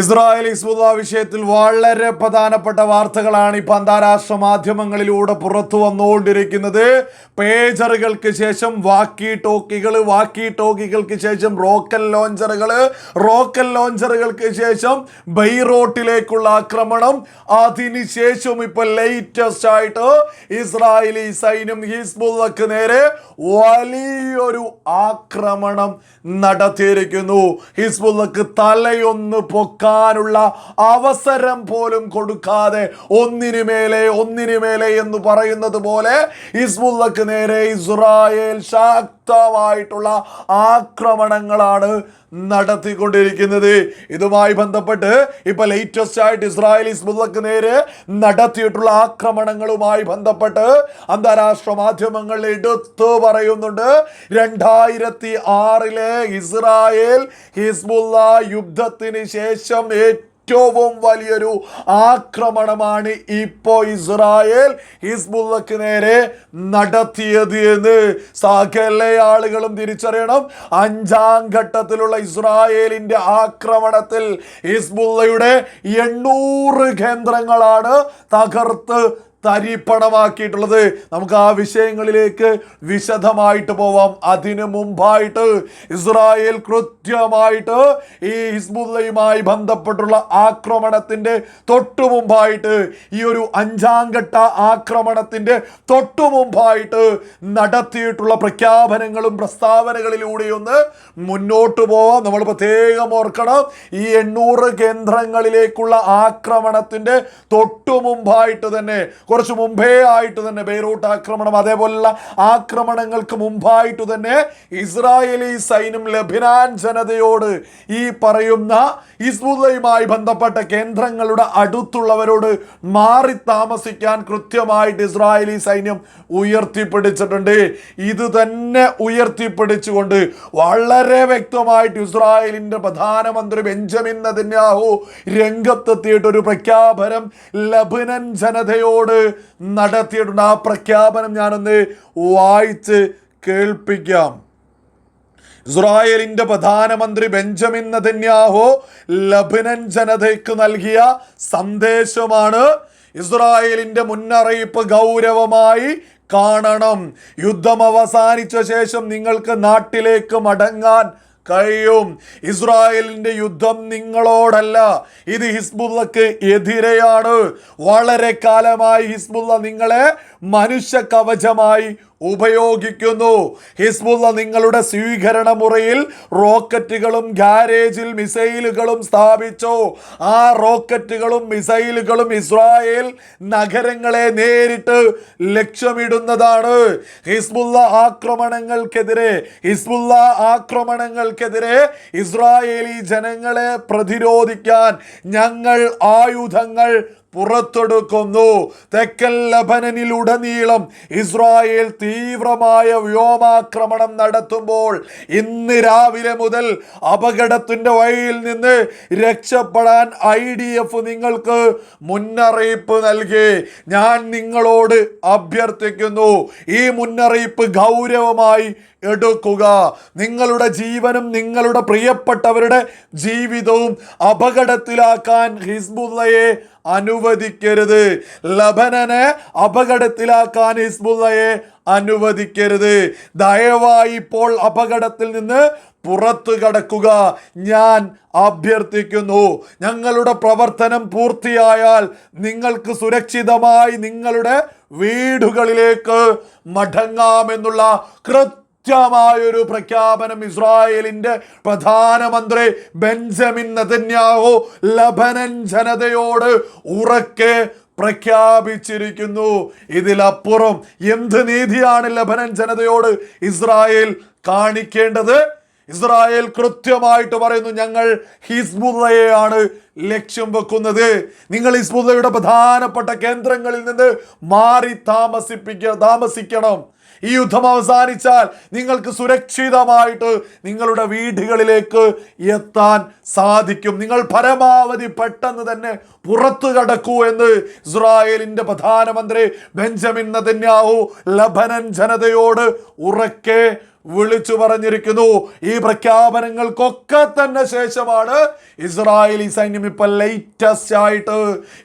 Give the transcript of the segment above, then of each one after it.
Israel Hezbollah വിഷയത്തിൽ വളരെ പ്രധാനപ്പെട്ട വാർത്തകളാണ് ഇപ്പൊ അന്താരാഷ്ട്ര മാധ്യമങ്ങളിലൂടെ പുറത്തു വന്നുകൊണ്ടിരിക്കുന്നത്. പേജറുകൾക്ക് ശേഷം വാക്കി ടോക്കികൾ വാക്കി ടോക്കികൾക്ക് ശേഷം റോക്കൽ ലോഞ്ചറുകൾ റോക്കൽ ലോഞ്ചറുകൾക്ക് ശേഷം ബൈറോട്ടിലേക്കുള്ള ആക്രമണം. അതിനുശേഷം ഇപ്പൊ ലേറ്റസ്റ്റ് ആയിട്ട് ഇസ്രായേലി സൈന്യം ഹിസ്ബുല്ലക്ക് നേരെ വലിയൊരു ആക്രമണം നടത്തിയിരിക്കുന്നു. ഹിസ്ബുല്ലക്ക് തലയൊന്ന് പൊക്കാനുള്ള അവസരം പോലും കൊടുക്കാതെ ഒന്നിനു മേലെ ഒന്നിനു മേലെ എന്ന് പറയുന്നത് പോലെ ഇസ്മുല്ലക്ക് നേരെ ഇസ്രായേൽ ശക്തമായിട്ടുള്ള ആക്രമണങ്ങളാണ് നടത്തിക്കൊണ്ടിരിക്കുന്നത്. ഇതുമായി ബന്ധപ്പെട്ട് ഇപ്പൊ ലേറ്റസ്റ്റ് ആയിട്ട് ഇസ്രായേൽ ഹിസ്ബുല്ലക്ക് നേരെ നടത്തിയിട്ടുള്ള ആക്രമണങ്ങളുമായി ബന്ധപ്പെട്ട് അന്താരാഷ്ട്ര മാധ്യമങ്ങൾ എടുത്തു പറയുന്നുണ്ട്. രണ്ടായിരത്തി ആറിലെ ഇസ്രായേൽ ഹിസ്ബുല്ല യുദ്ധത്തിന് ശേഷം ഏറ്റവും വലിയൊരു ആക്രമണമാണ് ഇപ്പോൾ ഇസ്രായേൽ. ഹിസ്ബുള്ളക്ക് നേരെ നടത്തിയത് എന്ന് സകല ആളുകളും തിരിച്ചറിയണം. അഞ്ചാം ഘട്ടത്തിലുള്ള ഇസ്രായേലിന്റെ ആക്രമണത്തിൽ ഹിസ്ബുള്ളയുടെ എണ്ണൂറ് കേന്ദ്രങ്ങളാണ് തകർത്ത് തരിപ്പണമാക്കിയിട്ടുള്ളത്. നമുക്ക് ആ വിഷയങ്ങളിലേക്ക് വിശദമായിട്ട് പോവാം. അതിനു മുമ്പായിട്ട് ഇസ്രായേൽ കൃത്യമായിട്ട് ഈ ഹിസ്ബുല്ലയുമായി ബന്ധപ്പെട്ടുള്ള ആക്രമണത്തിന്റെ തൊട്ടു മുമ്പായിട്ട് ഈ ഒരു അഞ്ചാം ഘട്ട ആക്രമണത്തിന്റെ തൊട്ടു മുമ്പായിട്ട് നടത്തിയിട്ടുള്ള പ്രഖ്യാപനങ്ങളും പ്രസ്താവനകളിലൂടെയൊന്ന് മുന്നോട്ട് പോവാം. നമ്മൾ പ്രത്യേകം ഓർക്കണം ഈ എണ്ണൂറ് കേന്ദ്രങ്ങളിലേക്കുള്ള ആക്രമണത്തിന്റെ തൊട്ടു മുമ്പായിട്ട് തന്നെ കുറച്ച് മുമ്പേ ആയിട്ട് തന്നെ ബെയ്റൂട്ട് ആക്രമണം അതേപോലുള്ള ആക്രമണങ്ങൾക്ക് മുമ്പായിട്ട് തന്നെ ഇസ്രായേലി സൈന്യം ലബിനാൻ ജനതയോട് ഈ പറയുന്ന ഇസ്ബുദയുമായി ബന്ധപ്പെട്ട കേന്ദ്രങ്ങളുടെ അടുത്തുള്ളവരോട് മാറി താമസിക്കാൻ കൃത്യമായിട്ട് ഇസ്രായേലി സൈന്യം ഉയർത്തിപ്പിടിച്ചിട്ടുണ്ട്. ഇത് തന്നെ ഉയർത്തിപ്പിടിച്ചുകൊണ്ട് വളരെ വ്യക്തമായിട്ട് ഇസ്രായേലിന്റെ പ്രധാനമന്ത്രി ബെഞ്ചമിൻ നെതന്യാഹു രംഗത്തെത്തിയിട്ട് ഒരു പ്രഖ്യാപനം ലബനൻ ജനതയോട് നടത്തിയിട്ടുണ്ട്. ആ പ്രഖ്യാപനം ഞാനൊന്ന് വായിച്ച് കേൾപ്പിക്കാം. ഇസ്രായേലിന്റെ പ്രധാനമന്ത്രി ബെഞ്ചമിൻ നദന്യാഹോ ലബനൻ ജനതയ്ക്ക് നൽകിയ സന്ദേശമാണ് ഇസ്രായേലിന്റെ മുന്നറിയിപ്പ് ഗൗരവമായി കാണണം. യുദ്ധം അവസാനിച്ച ശേഷം നിങ്ങൾക്ക് നാട്ടിലേക്ക് മടങ്ങാൻ കഴിയും. ഇസ്രായേലിന്റെ യുദ്ധം നിങ്ങളോടല്ല. ഇത് ഹിസ്ബുള്ളക്ക് എതിരെയാണ്. വളരെ കാലമായി ഹിസ്ബുള്ള നിങ്ങളെ മനുഷ്യ കവചമായി ഉപയോഗിക്കുന്നു. ഹിസ്ബുള്ള നിങ്ങളുടെ സ്വീകരണ മുറിയിൽ റോക്കറ്റുകളും ഗാരേജിൽ മിസൈലുകളും സ്ഥാപിച്ചു. ആ റോക്കറ്റുകളും മിസൈലുകളും ഇസ്രായേൽ നഗരങ്ങളെ നേരിട്ട് ലക്ഷ്യമിടുന്നതാണ്. ഹിസ്ബുള്ള ആക്രമണങ്ങൾക്കെതിരെ ഹിസ്ബുള്ള ആക്രമണങ്ങൾക്കെതിരെ ഇസ്രായേലി ജനങ്ങളെ പ്രതിരോധിക്കാൻ ഞങ്ങൾ ആയുധങ്ങൾ പുറത്തെടുക്കുന്നു. തെക്കൽ ലബനനിലുടനീളം ഇസ്രായേൽ തീവ്രമായ വ്യോമാക്രമണം നടത്തുമ്പോൾ ഇന്ന് രാവിലെ മുതൽ അപകടത്തിന്റെ വഴിയിൽ നിന്ന് രക്ഷപ്പെടാൻ ഐ ഡി എഫ് നിങ്ങൾക്ക് മുന്നറിയിപ്പ് നൽകി. ഞാൻ നിങ്ങളോട് അഭ്യർത്ഥിക്കുന്നു ഈ മുന്നറിയിപ്പ് ഗൗരവമായി എടുക്കുക. നിങ്ങളുടെ ജീവനും നിങ്ങളുടെ പ്രിയപ്പെട്ടവരുടെ ജീവിതവും അപകടത്തിലാക്കാൻ ഹിസ്ബുള്ളയെ അനുവദിക്കരുത്. ലബനനെ അപകടത്തിലാക്കാൻ ഹിസ്ബുള്ളയെ അനുവദിക്കരുത്. ദയവായി ഇപ്പോൾ അപകടത്തിൽ നിന്ന് പുറത്തു കടക്കുക. ഞാൻ അഭ്യർത്ഥിക്കുന്നു ഞങ്ങളുടെ പ്രവർത്തനം പൂർത്തിയായാൽ നിങ്ങൾക്ക് സുരക്ഷിതമായി നിങ്ങളുടെ വീടുകളിലേക്ക് മടങ്ങാമെന്നുള്ള കൃത്യ കൃത്യമായൊരു പ്രഖ്യാപനം ഇസ്രായേലിന്റെ പ്രധാനമന്ത്രി ബെഞ്ചമിൻ നെതന്യാഹു ലബനൻ ജനതയോട് ഉറക്കെ പ്രഖ്യാപിച്ചിരിക്കുന്നു. ഇതിലപ്പുറം എന്ത് നീതിയാണ് ലബനൻ ജനതയോട് ഇസ്രായേൽ കാണിക്കേണ്ടത്? ഇസ്രായേൽ കൃത്യമായിട്ട് പറയുന്നു ഞങ്ങൾ ഹിസ്ബുള്ളയെയാണ് ലക്ഷ്യം വെക്കുന്നത്. നിങ്ങൾ ഹിസ്ബുള്ളയുടെ പ്രധാനപ്പെട്ട കേന്ദ്രങ്ങളിൽ നിന്ന് മാറി താമസിപ്പിക്ക താമസിക്കണം. ഈ യുദ്ധം അവസാനിച്ചാൽ നിങ്ങൾക്ക് സുരക്ഷിതമായിട്ട് നിങ്ങളുടെ വീടുകളിലേക്ക് എത്താൻ സാധിക്കും. നിങ്ങൾ പരമാവധി പെട്ടെന്ന് തന്നെ പുറത്തു കടക്കൂ എന്ന് ഇസ്രായേലിന്റെ പ്രധാനമന്ത്രി ബെഞ്ചമിൻ നതന്യാഹു ലബനൻ ജനതയോട് ഉറക്കെ വിളിച്ചു പറഞ്ഞിരിക്കുന്നു. ഈ പ്രഖ്യാപനങ്ങൾക്കൊക്കെ തന്നെ ശേഷമാണ് ഇസ്രായേലി സൈന്യം ഇപ്പൊ ലേറ്റസ്റ്റ് ആയിട്ട്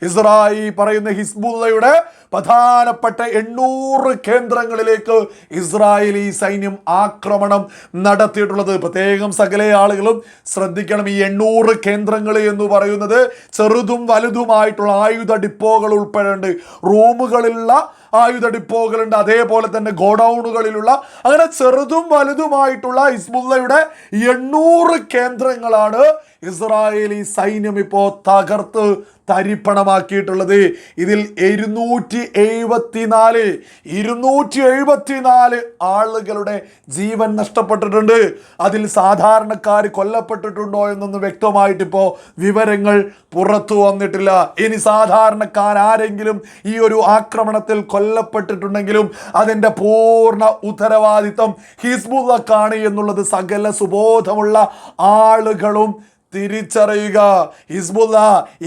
ഇസ്രായേൽ പറയുന്ന ഹിസ്ബുള്ളയുടെ പ്രധാനപ്പെട്ട എണ്ണൂറ് കേന്ദ്രങ്ങളിലേക്ക് ഇസ്രായേലി സൈന്യം ആക്രമണം നടത്തിയിട്ടുള്ളത്. പ്രത്യേകം സകല ആളുകളും ശ്രദ്ധിക്കണം ഈ എണ്ണൂറ് കേന്ദ്രങ്ങൾ എന്ന് പറയുന്നത് ചെറുതും വലുതുമായിട്ടുള്ള ആയുധ ഡിപ്പോകൾ ഉൾപ്പെടെയുണ്ട്. റൂമുകളിലുള്ള ആയുധ ഡിപ്പോകളുണ്ട് അതേപോലെ തന്നെ ഗോഡൌണുകളിലുള്ള അങ്ങനെ ചെറുതും വലുതുമായിട്ടുള്ള ഹിസ്ബുല്ലയുടെ എണ്ണൂറ് കേന്ദ്രങ്ങളാണ് ഇസ്രായേലി സൈന്യം ഇപ്പോൾ തകർത്ത് തരിപ്പണമാക്കിയിട്ടുള്ളത്. ഇതിൽ ഇരുന്നൂറ്റി എഴുപത്തിനാല് ഇരുന്നൂറ്റി എഴുപത്തിനാല് ആളുകളുടെ ജീവൻ നഷ്ടപ്പെട്ടിട്ടുണ്ട്. അതിൽ സാധാരണക്കാർ കൊല്ലപ്പെട്ടിട്ടുണ്ടോ എന്നൊന്നും വ്യക്തമായിട്ടിപ്പോൾ വിവരങ്ങൾ പുറത്തു വന്നിട്ടില്ല. ഇനി സാധാരണക്കാരാരെങ്കിലും ഈ ഒരു ആക്രമണത്തിൽ കൊല്ലപ്പെട്ടിട്ടുണ്ടെങ്കിലും അതിന്റെ പൂർണ ഉത്തരവാദിത്വം ഹിസ്ബുള്ളക്കാണ് എന്നുള്ളത് സകല സുബോധമുള്ള ആളുകളും തിരിച്ചറിയുക. ഹിസ്ബുല്ല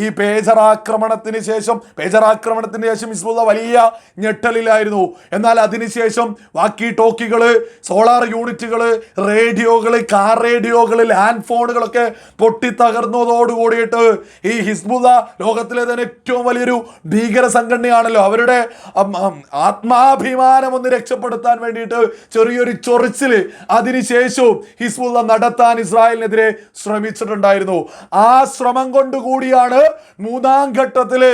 ഈ പേജർ ആക്രമണത്തിന് ശേഷം പേജർ ആക്രമണത്തിന് ശേഷം ഹിസ്ബുല്ല വലിയ ഞെട്ടലിലായിരുന്നു. എന്നാൽ അതിനുശേഷം വാക്കി ടോക്കികൾ സോളാർ യൂണിറ്റുകൾ റേഡിയോകൾ കാർ റേഡിയോകൾ ലാൻഡ് ഫോണുകളൊക്കെ പൊട്ടിത്തകർന്നതോടുകൂടിയിട്ട് ഈ ഹിസ്ബുല്ല ലോകത്തിലെ തന്നെ ഏറ്റവും വലിയൊരു ഭീകര സംഘടനയാണല്ലോ. അവരുടെ ആത്മാഭിമാനം ഒന്ന് രക്ഷപ്പെടുത്താൻ വേണ്ടിയിട്ട് ചെറിയൊരു ചൊറിച്ചിൽ അതിനുശേഷവും ഹിസ്ബുല്ല നടത്താൻ ഇസ്രായേലിനെതിരെ ശ്രമിച്ചിട്ടുണ്ടായിരുന്നു ആ ശ്രമം കൊണ്ടുകൂടിയാണ് മൂന്നാം ഘട്ടത്തിൽ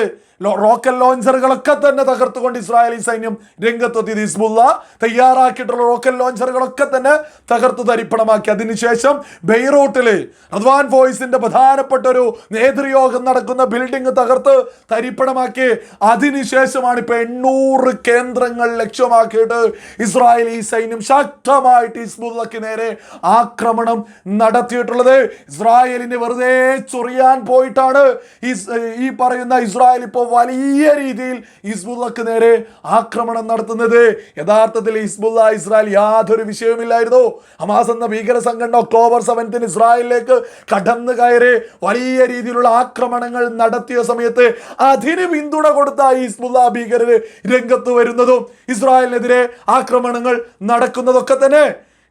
റോക്കറ്റ് ലോഞ്ചറുകളൊക്കെ തന്നെ തകർത്തുകൊണ്ട് ഇസ്രായേലി സൈന്യം രംഗത്തെത്തിയത് ഹിസ്ബുള്ള തയ്യാറാക്കിയിട്ടുള്ള റോക്കറ്റ് ലോഞ്ചറുകളൊക്കെ തന്നെ തകർത്ത് തരിപ്പണമാക്കി. അതിനുശേഷം ബെയ്റൂട്ടിൽ റദ്വാൻ വോയിസിന്റെ പ്രധാനപ്പെട്ട ഒരു നേതൃയോഗം നടക്കുന്ന ബിൽഡിംഗ് തകർത്ത് തരിപ്പണമാക്കി. അതിനുശേഷമാണ് ഇപ്പൊ എണ്ണൂറ് കേന്ദ്രങ്ങൾ ലക്ഷ്യമാക്കിയിട്ട് ഇസ്രായേലി സൈന്യം ശക്തമായിട്ട് ഹിസ്ബുള്ളക്ക് നേരെ ആക്രമണം നടത്തിയിട്ടുള്ളത്. ഇസ്രായേലിനെ വെറുതെ ചൊറിയാൻ പോയിട്ടാണ് ഈ പറയുന്ന ഇസ്രായേൽ ഇപ്പോൾ വലിയ രീതിയിൽ ഹിസ്ബുള്ളക്ക് നേരെ ആക്രമണം നടത്തുന്നത്. യഥാർത്ഥത്തിൽ ഹിസ്ബുള്ള ഇസ്രായേൽ യാതൊരു വിഷയവുമില്ലായിരുന്നു. ഹമാസ് എന്ന ഭീകര സംഘടന ഒക്ടോബർ സെവൻത്തിന് ഇസ്രായേലിലേക്ക് കടന്നു കയറി വലിയ രീതിയിലുള്ള ആക്രമണങ്ങൾ നടത്തിയ സമയത്ത് അതിന് പിന്തുണ കൊടുത്ത ഹിസ്ബുള്ള ഭീകരര് രംഗത്ത് വരുന്നതും ഇസ്രായേലിനെതിരെ ആക്രമണങ്ങൾ നടക്കുന്നതൊക്കെ തന്നെ.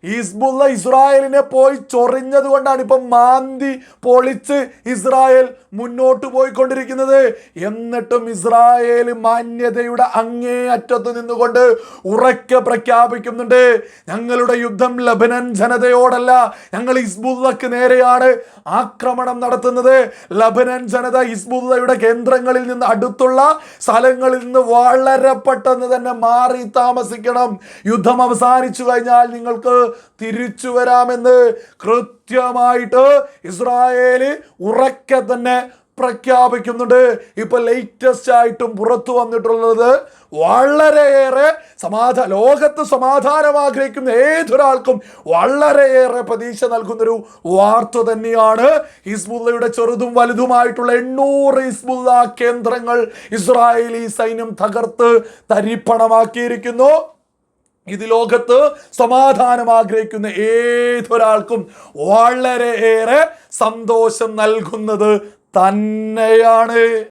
ഹിസ്ബുള്ള ഇസ്രായേലിനെ പോയി ചൊറിഞ്ഞത് കൊണ്ടാണ് ഇപ്പം മാന്തി പൊളിച്ച് ഇസ്രായേൽ മുന്നോട്ട് പോയിക്കൊണ്ടിരിക്കുന്നത്. എന്നിട്ടും ഇസ്രായേൽ മാന്യതയുടെ അങ്ങേ അറ്റത്ത് നിന്നുകൊണ്ട് ഉറക്കെ പ്രഖ്യാപിക്കുന്നുണ്ട്. ഞങ്ങളുടെ യുദ്ധം ലബനൻ ജനതയോടല്ല. ഞങ്ങൾ ഹിസ്ബുള്ളക്ക് നേരെയാണ് ആക്രമണം നടത്തുന്നത്. ലബനൻ ജനത ഹിസ്ബുള്ളയുടെ കേന്ദ്രങ്ങളിൽ നിന്ന് അടുത്തുള്ള സ്ഥലങ്ങളിൽ നിന്ന് വളരെ പെട്ടെന്ന് തന്നെ മാറി താമസിക്കണം. യുദ്ധം അവസാനിച്ചു കഴിഞ്ഞാൽ നിങ്ങൾക്ക് തിരിച്ചു വരാമെന്ന് കൃത്യമായിട്ട് ഇസ്രായേൽ ഉറക്കെ തന്നെ പ്രഖ്യാപിക്കുന്നുണ്ട്. ഇപ്പൊ ലേറ്റസ്റ്റ് ആയിട്ടും പുറത്തു വന്നിട്ടുള്ളത് വളരെയേറെ സമാധാന ലോകത്ത് സമാധാനം ആഗ്രഹിക്കുന്ന ഏതൊരാൾക്കും വളരെയേറെ പ്രതീക്ഷ നൽകുന്നൊരു വാർത്ത തന്നെയാണ് ഹിസ്ബുല്ലയുടെ ചെറുതും വലുതുമായിട്ടുള്ള എണ്ണൂറ് ഹിസ്ബുല്ല കേന്ദ്രങ്ങൾ ഇസ്രായേലി സൈന്യം തകർത്ത് തരിപ്പണമാക്കിയിരിക്കുന്നു. ഇത് ലോകത്ത് സമാധാനം ആഗ്രഹിക്കുന്ന ഏതൊരാൾക്കും വളരെ ഏറെ സന്തോഷം നൽകുന്നത് തന്നെയാണ്.